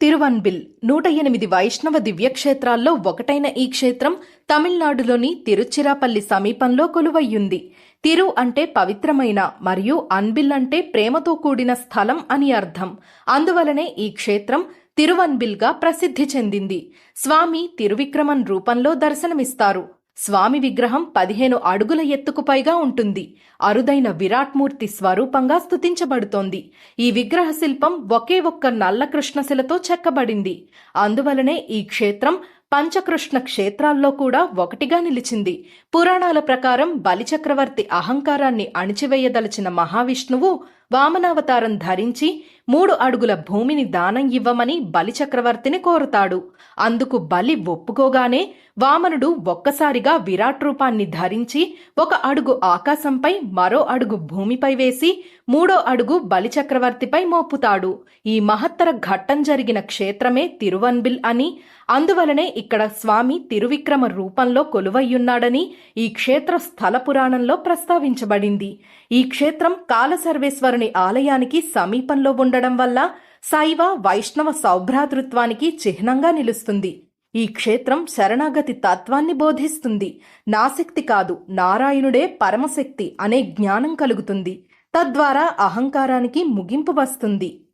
తిరువన్బిల్ నూట ఎనిమిది వైష్ణవ దివ్యక్షేత్రాల్లో ఒకటైన ఈ క్షేత్రం తమిళనాడులోని తిరుచిరాపల్లి సమీపంలో కొలువయ్యుంది. తిరు అంటే పవిత్రమైన మరియు అన్బిల్ అంటే ప్రేమతో కూడిన స్థలం అని అర్థం. అందువలనే ఈ క్షేత్రం తిరువన్బిల్గా ప్రసిద్ధి చెందింది. స్వామి తిరువిక్రమన్ రూపంలో దర్శనమిస్తారు. స్వామి విగ్రహం పదిహేను అడుగుల ఎత్తుకు పైగా ఉంటుంది. అరుదైన విరాట్మూర్తి స్వరూపంగా స్తుతించబడుతోంది. ఈ విగ్రహ శిల్పం ఒకే ఒక్క నల్ల కృష్ణశిలతో చెక్కబడింది. అందువలనే ఈ క్షేత్రం పంచకృష్ణ క్షేత్రాల్లో కూడా ఒకటిగా నిలిచింది. పురాణాల ప్రకారం బలిచక్రవర్తి అహంకారాన్ని అణిచివేయదలచిన మహావిష్ణువు వామనావతారం ధరించి మూడు అడుగుల భూమిని దానం ఇవ్వమని బలిచక్రవర్తిని కోరుతాడు. అందుకు బలి ఒప్పుకోగానే వామనుడు ఒక్కసారిగా విరాట్ రూపాన్ని ధరించి ఒక అడుగు ఆకాశంపై మరో అడుగు భూమిపై వేసి మూడో అడుగు బలిచక్రవర్తిపై మోపుతాడు. ఈ మహత్తర ఘట్టం జరిగిన క్షేత్రమే తిరువన్బిల్ అని. అందువలనే ఇక్కడ స్వామి తిరువిక్రమ రూపంలో కొలువయ్యున్నాడని ఈ క్షేత్ర స్థల పురాణంలో ప్రస్తావించబడింది. ఈ క్షేత్రం కాలసర్వేశ్వరుని ఆలయానికి సమీపంలో ఉండడం వల్ల శైవ వైష్ణవ సౌభ్రాతృత్వానికి చిహ్నంగా నిలుస్తుంది. ఈ క్షేత్రం శరణాగతి తత్వాన్ని బోధిస్తుంది. నాశక్తి కాదు నారాయణుడే పరమశక్తి అనే జ్ఞానం కలుగుతుంది. తద్వారా అహంకారానికి ముగింపు వస్తుంది.